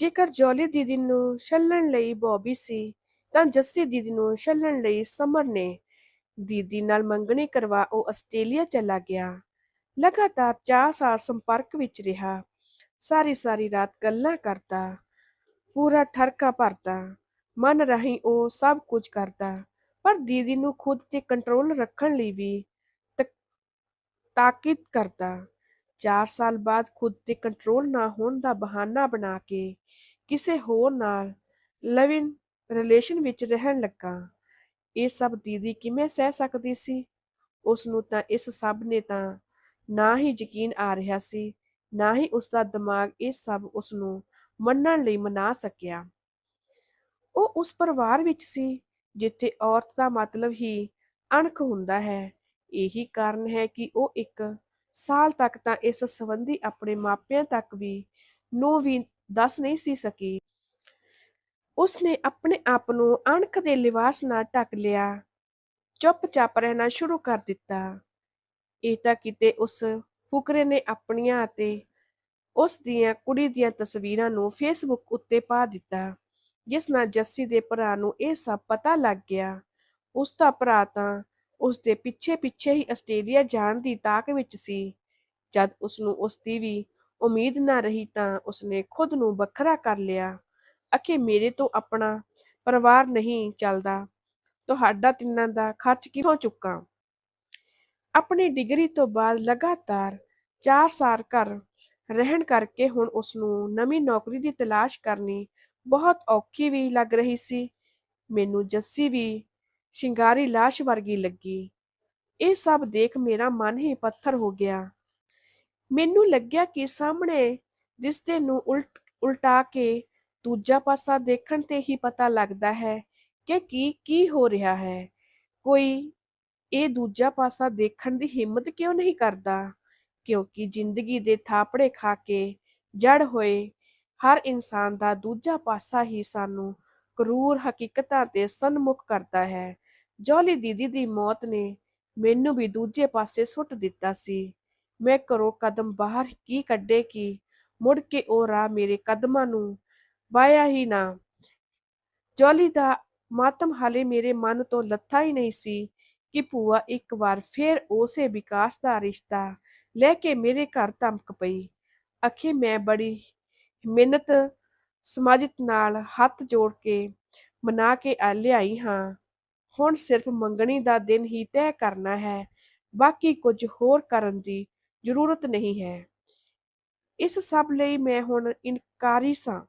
ਜੇਕਰ ਜੋਲੀ ਦੀਦੀ ਨੂੰ ਛੱਲਣ ਲਈ ਬੌਬੀ ਸੀ, ਤਾਂ ਜੱਸੀ ਦੀਦੀ ਨੂੰ ਛੱਲਣ ਲਈ ਸਮਰ ਨੇ ਦੀਦੀ ਨਾਲ ਮੰਗਣੀ ਕਰਵਾ ਉਹ ਆਸਟ੍ਰੇਲੀਆ ਚਲਾ ਗਿਆ। ਲਗਾਤਾਰ 4 ਸਾਲ ਸੰਪਰਕ ਵਿੱਚ ਰਿਹਾ। ਸਾਰੀ ਸਾਰੀ ਰਾਤ ਗੱਲਾਂ ਕਰਦਾ, ਪੂਰਾ ਠਰਕਾ ਭਰਦਾ, ਮਨ ਰਾਹੀਂ ਉਹ ਸਭ ਕੁਝ ਕਰਦਾ, ਪਰ ਦੀਦੀ ਨੂੰ ਖੁਦ ਤੇ ਕੰਟਰੋਲ ਰੱਖਣ ਲਈ ਵੀ ਤਕ- ਤਾਕੀਦ ਕਰਦਾ। 4 ਸਾਲ ਬਾਅਦ ਖੁਦ ਤੇ ਕੰਟਰੋਲ ਨਾ ਹੋਣ ਦਾ ਬਹਾਨਾ ਬਣਾ ਕੇ ਕਿਸੇ ਹੋਰ ਨਾਲ ਲਿਵਿੰਗ ਰਿਲੇਸ਼ਨ ਵਿੱਚ ਰਹਿਣ ਲੱਗਾ। ਇਹ ਸਭ ਦੀਦੀ ਕਿਵੇਂ ਸਹਿ ਸਕਦੀ ਸੀ? ਉਸ ਨੂੰ ਤਾਂ ਇਸ ਸਭ ਨੇ ਤਾਂ ਨਾ ਹੀ ਯਕੀਨ ਆ ਰਿਹਾ ਸੀ, ਨਾ ਹੀ ਉਸ ਦਾ ਦਿਮਾਗ ਇਹ ਸਭ ਉਸ ਨੂੰ ਮੰਨਣ ਲਈ ਮਨਾ ਸਕਿਆ। ਉਹ ਉਸ ਪਰਿਵਾਰ ਵਿੱਚ ਸੀ, ਜਿੱਥੇ ਔਰਤ ਦਾ ਮਤਲਬ ਹੀ ਅਣਖ ਹੁੰਦਾ ਹੈ। ਇਹੀ ਕਾਰਨ ਹੈ ਕਿ ਉਹ ਇੱਕ ਸਾਲ ਤੱਕ ਤਾਂ ਇਸ ਸੰਬੰਧੀ ਆਪਣੇ ਮਾਪਿਆਂ ਤੱਕ ਵੀ ਨੂੰ ਵੀ ਦੱਸ ਨਹੀਂ ਸੀ ਸਕੀ। ਉਸਨੇ ਆਪਣੇ ਆਪ ਨੂੰ ਅਣਖ ਦੇ ਲਿਵਾਸ ਨਾਲ ਢੱਕ ਲਿਆ। ਚੁੱਪਚਾਪ ਰਹਿਣਾ ਸ਼ੁਰੂ ਕਰ ਦਿੱਤਾ। ਇਹ ਤਾਂ ਕਿਤੇ ਉਸ ਫੁਕਰੇ ਨੇ ਆਪਣੀਆਂ ਅਤੇ ਉਸ ਦੀਆਂ ਕੁੜੀ ਦੀਆਂ ਤਸਵੀਰਾਂ ਨੂੰ ਫੇਸਬੁੱਕ ਉੱਤੇ ਪਾ ਦਿੱਤਾ, ਜਿਸ ਨਾਲ ਜੱਸੀ ਦੇ ਭਰਾ ਨੂੰ ਇਹ ਸਭ ਪਤਾ ਲੱਗ ਗਿਆ। ਉਸ ਦਾ ਭਰਾ ਤਾਂ ਉਸ ਦੇ ਪਿੱਛੇ ਪਿੱਛੇ ਹੀ ਆਸਟ੍ਰੇਲੀਆ ਜਾਣ ਦੀ ਤਾਕ ਵਿੱਚ ਸੀ। ਜਦ ਉਸ ਨੂੰ ਉਸ ਦੀ ਵੀ ਉਮੀਦ ਨਾ ਰਹੀ ਤਾਂ ਉਸਨੇ ਖੁਦ ਨੂੰ ਵੱਖਰਾ ਕਰ ਲਿਆ। ਅਖੇ ਮੇਰੇ ਤੋਂ ਆਪਣਾ ਪਰਿਵਾਰ ਨਹੀਂ ਚੱਲਦਾ। ਤੁਹਾਡਾ ਤਿੰਨਾਂ ਦਾ ਖਰਚ ਕਿਉਂ ਚੁੱਕਾਂ? ਆਪਣੀ ਡਿਗਰੀ ਤੋਂ ਬਾਅਦ ਲਗਾਤਾਰ 4 ਸਾਲ ਘਰ ਰਹਿਣ ਕਰਕੇ ਹੁਣ ਉਸ ਨੂੰ ਨਵੀਂ ਨੌਕਰੀ ਦੀ ਤਲਾਸ਼ ਕਰਨੀ ਬਹੁਤ ਔਖੀ ਵੀ ਲੱਗ ਰਹੀ ਸੀ। ਮੈਨੂੰ ਜੱਸੀ ਵੀ ਸ਼ਿੰਗਾਰੀ ਲਾਸ਼ ਵਰਗੀ ਲੱਗੀ। ਇਹ ਸਭ ਦੇਖ ਮੇਰਾ ਮਨ ਹੀ ਪੱਥਰ ਹੋ ਗਿਆ। ਮੈਨੂੰ ਲੱਗਿਆ ਕਿ ਸਾਹਮਣੇ ਦਿਸਦੇ ਨੂੰ ਉਲਟ, ਉਲਟਾ ਕੇ ਦੂਜਾ ਪਾਸਾ ਦੇਖਣ ਤੇ ਹੀ ਪਤਾ ਲੱਗਦਾ ਹੈ ਕਿ ਕੀ ਕੀ ਹੋ ਰਿਹਾ ਹੈ। ਕੋਈ ਇਹ ਦੂਜਾ ਪਾਸਾ ਦੇਖਣ ਦੀ ਹਿੰਮਤ ਕਿਉਂ ਨਹੀਂ ਕਰਦਾ? ਕਿਉਂਕਿ ਜ਼ਿੰਦਗੀ ਦੇ ਥਾਪੜੇ ਖਾ ਕੇ ਜੜ ਹੋਏ ਹਰ ਇਨਸਾਨ ਦਾ ਦੂਜਾ ਪਾਸਾ ਹੀ ਸਾਨੂੰ ਕਰੂਰ ਹਕੀਕਤਾਂ ਤੇ ਸਨਮੁਖ ਕਰਦਾ ਹੈ। ਜੋਲੀ ਦੀਦੀ ਦੀ ਮੌਤ ਨੇ ਮੈਨੂੰ ਵੀ ਦੂਜੇ ਪਾਸੇ ਸੁੱਟ ਦਿੱਤਾ ਸੀ। ਮੈਂ ਘਰੋਂ ਕਦਮ ਬਾਹਰ ਕੀ ਕੱਢੇ ਕਿ ਮੁੜ ਕੇ ਉਹ ਰਾਹ ਮੇਰੇ ਕਦਮਾਂ ਨੂੰ ਵਾਇਆ ਹੀ ਨਾ। ਜੋਲੀ ਦਾ ਮਾਤਮ ਹਾਲੇ ਮੇਰੇ ਮਨ ਤੋਂ ਲੱਥਾ ਹੀ ਨਹੀਂ ਸੀ ਕਿ ਭੂਆ ਇੱਕ ਵਾਰ ਫੇਰ ਉਸੇ ਵਿਕਾਸ ਦਾ ਰਿਸ਼ਤਾ ਲੈ ਕੇ ਮੇਰੇ ਘਰ ਧਮਕ ਪਈ। ਅਖੇ ਮੈਂ ਬੜੀ ਮਿਹਨਤ ਸਮਾਜਿਤ ਨਾਲ ਹੱਥ ਜੋੜ ਕੇ ਮਨਾ ਕੇ ਲਿਆਈ ਹਾਂ। ਹੁਣ ਸਿਰਫ ਮੰਗਣੀ ਦਾ ਦਿਨ ਹੀ ਤੈਅ ਕਰਨਾ ਹੈ, ਬਾਕੀ ਕੁਝ ਹੋਰ ਕਰਨ ਦੀ ਜ਼ਰੂਰਤ ਨਹੀਂ ਹੈ। ਇਸ ਸਭ ਲਈ ਮੈਂ ਹੁਣ ਇਨਕਾਰੀ ਸਾਂ।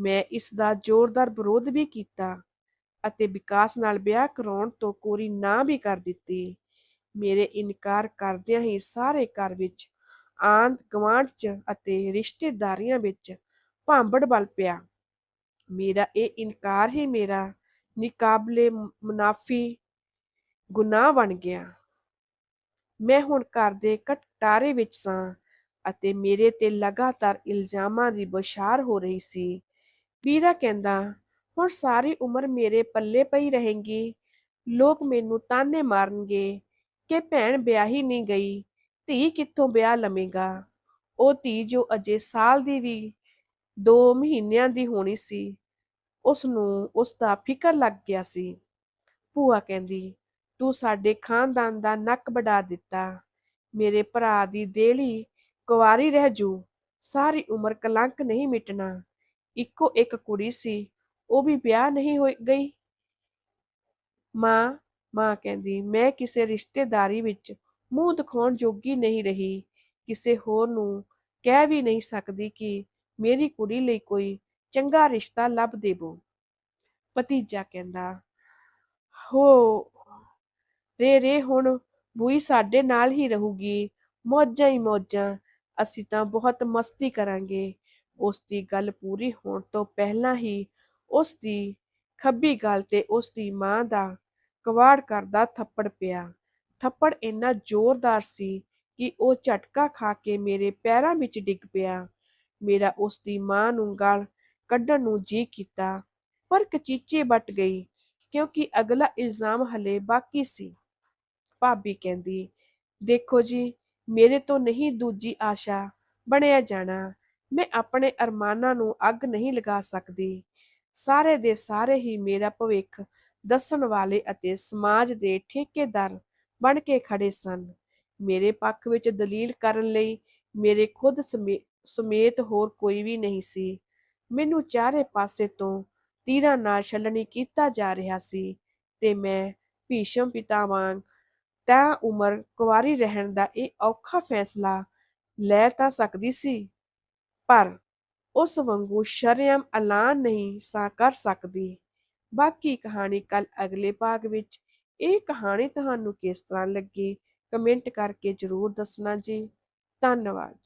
ਮੈਂ ਇਸ ਦਾ ਜ਼ੋਰਦਾਰ ਵਿਰੋਧ ਵੀ ਕੀਤਾ ਅਤੇ ਵਿਕਾਸ ਨਾਲ ਵਿਆਹ ਕਰਾਉਣ ਤੋਂ ਕੋਰੀ ਨਾ ਵੀ ਕਰ ਦਿੱਤੀ। ਮੇਰੇ ਇਨਕਾਰ ਕਰਦਿਆਂ ਹੀ ਸਾਰੇ ਘਰ ਵਿੱਚ ਆਂਦ ਗਵਾਂਢ ਚ ਅਤੇ ਰਿਸ਼ਤੇਦਾਰੀਆਂ ਵਿੱਚ ਭਾਂਬੜ ਬਲ ਪਿਆ। ਮੇਰਾ ਇਹ ਇਨਕਾਰ ਹੀ ਮੇਰਾ ਨਿਕਾਬਲੇ ਮੁਨਾਫੀ ਗੁਨਾਹ ਬਣ ਗਿਆ। ਮੈਂ ਹੁਣ ਘਰ ਦੇ ਕਟਾਰੇ ਵਿੱਚ ਸਾਂ ਅਤੇ ਮੇਰੇ ਤੇ ਲਗਾਤਾਰ ਇਲਜ਼ਾਮਾਂ ਦੀ ਬੁਛਾਰ ਹੋ ਰਹੀ ਸੀ। ਵੀਰਾ ਕਹਿੰਦਾ, ਹੁਣ ਸਾਰੀ ਉਮਰ ਮੇਰੇ ਪੱਲੇ ਪਈ ਰਹੇਗੀ। ਲੋਕ ਮੈਨੂੰ ਤਾਨੇ ਮਾਰਨਗੇ ਕਿ ਭੈਣ ਵਿਆਹੀ ਨਹੀਂ ਗਈ, ਧੀ ਕਿੱਥੋਂ ਵਿਆਹ ਲਵੇਗਾ? ਉਹ ਧੀ ਜੋ ਅਜੇ ਸਾਲ ਦੀ ਵੀ 2 ਮਹੀਨਿਆਂ ਦੀ ਹੋਣੀ ਸੀ ਉਸ ਨੂੰ, ਉਸ ਦਾ ਫਿਕਰ ਲੱਗ ਗਿਆ ਸੀ। ਭੂਆ ਕਹਿੰਦੀ, ਤੂੰ ਸਾਡੇ ਖਾਨਦਾਨ ਦਾ ਨੱਕ ਵਡਾ ਦਿੱਤਾ। ਮੇਰੇ ਭਰਾ ਦੀ ਦੇਲੀ ਕੁਵਾਰੀ ਰਹਿ ਜੂ। ਸਾਰੀ ਉਮਰ ਕਲੰਕ ਨਹੀਂ ਮਿਟਣਾ। ਇੱਕੋ ਇੱਕ ਕੁੜੀ ਸੀ, ਉਹ ਵੀ ਵਿਆਹ ਨਹੀਂ ਹੋਈ ਗਈ। ਮਾਂ ਮਾਂ ਕਹਿੰਦੀ, ਮੈਂ ਕਿਸੇ ਰਿਸ਼ਤੇਦਾਰੀ ਵਿੱਚ ਮੂੰਹ ਦਿਖਾਉਣ ਜੋਗੀ ਨਹੀਂ ਰਹੀ। ਕਿਸੇ ਹੋਰ ਨੂੰ ਕਹਿ ਵੀ ਨਹੀਂ ਸਕਦੀ ਕਿ ਮੇਰੀ ਕੁੜੀ ਲਈ ਕੋਈ ਚੰਗਾ ਰਿਸ਼ਤਾ ਲੱਭ ਦੇਵੋ। ਭਤੀਜਾ ਕਹਿੰਦਾ, ਹੋ, ਰੇ ਰੇ, ਹੁਣ ਬੂਈ ਸਾਡੇ ਨਾਲ ਹੀ ਰਹੂਗੀ। ਮੌਜਾਂ ਹੀ ਮੌਜਾਂ, ਅਸੀਂ ਤਾਂ ਬਹੁਤ ਮਸਤੀ ਕਰਾਂਗੇ। ਉਸ ਦੀ ਗੱਲ ਪੂਰੀ ਹੋਣ ਤੋਂ ਪਹਿਲਾਂ ਹੀ ਉਸ ਦੀ ਖੱਬੀ ਗੱਲ ਤੇ ਉਸ ਦੀ ਮਾਂ ਦਾ ਕਵਾੜ ਕਰਦਾ ਥੱਪੜ ਪਿਆ। ਥੱਪੜ ਇੰਨਾ ਜ਼ੋਰਦਾਰ ਸੀ ਕਿ ਉਹ ਝਟਕਾ ਖਾ ਕੇ ਮੇਰੇ ਪੈਰਾਂ ਵਿੱਚ ਡਿੱਗ ਪਿਆ। ਮੇਰਾ ਉਸ ਦੀ ਮਾਂ ਨੂੰ ਗਲ ਕੱਢਣ ਨੂੰ ਜੀ ਕੀਤਾ, ਪਰ ਕਚੀਚੇ ਵੱਟ ਗਈ ਕਿਉਂਕਿ ਅਗਲਾ ਇਲਜ਼ਾਮ ਹਲੇ ਬਾਕੀ ਸੀ। ਭਾਬੀ ਕਹਿੰਦੀ, ਦੇਖੋ ਜੀ, ਮੇਰੇ ਤੋਂ ਨਹੀਂ ਦੂਜੀ ਆਸ਼ਾ ਬਣਿਆ ਜਾਣਾ। ਮੈਂ ਆਪਣੇ ਅਰਮਾਨਾਂ ਨੂੰ ਅੱਗ ਨਹੀਂ ਲਗਾ ਸਕਦੀ। ਸਾਰੇ ਦੇ ਸਾਰੇ ਹੀ ਮੇਰਾ ਭਵਿੱਖ ਦੱਸਣ ਵਾਲੇ ਅਤੇ ਸਮਾਜ ਦੇ ਠੇਕੇਦਾਰ ਬਣ ਕੇ ਖੜੇ ਸਨ। ਮੇਰੇ ਪੱਖ ਵਿੱਚ ਦਲੀਲ ਕਰਨ ਲਈ ਮੇਰੇ ਖੁਦ ਸਮੇ- ਸਮੇਤ ਹੋਰ ਕੋਈ ਵੀ ਨਹੀਂ ਸੀ। ਮੈਨੂੰ ਚਾਰੇ ਪਾਸੇ ਤੋਂ ਤੀਰਾਂ ਨਾਲ ਛਲਣੀ ਕੀਤਾ ਜਾ ਰਿਹਾ ਸੀ ਤੇ ਮੈਂ ਭੀਸ਼ਮ ਪਿਤਾ ਵਾਂਗ ਤਾਂ ਉਮਰ ਕੁਆਰੀ ਰਹਿਣ ਦਾ ਇਹ ਔਖਾ ਫੈਸਲਾ ਲੈ ਤਾਂ ਸਕਦੀ ਸੀ, ਪਰ ਉਸ ਵਾਂਗੂ ਸ਼ਰੇਆਮ ਐਲਾਨ ਨਹੀਂ ਸਾਂ ਕਰ ਸਕਦੀ। ਬਾਕੀ ਕਹਾਣੀ ਕੱਲ ਅਗਲੇ ਭਾਗ ਵਿੱਚ ਇਹ ਕਹਾਣੀ ਤੁਹਾਨੂੰ ਕਿਸ ਤਰ੍ਹਾਂ ਲੱਗੀ, ਕਮੈਂਟ ਕਰਕੇ ਜ਼ਰੂਰ ਦੱਸਣਾ ਜੀ। ਧੰਨਵਾਦ।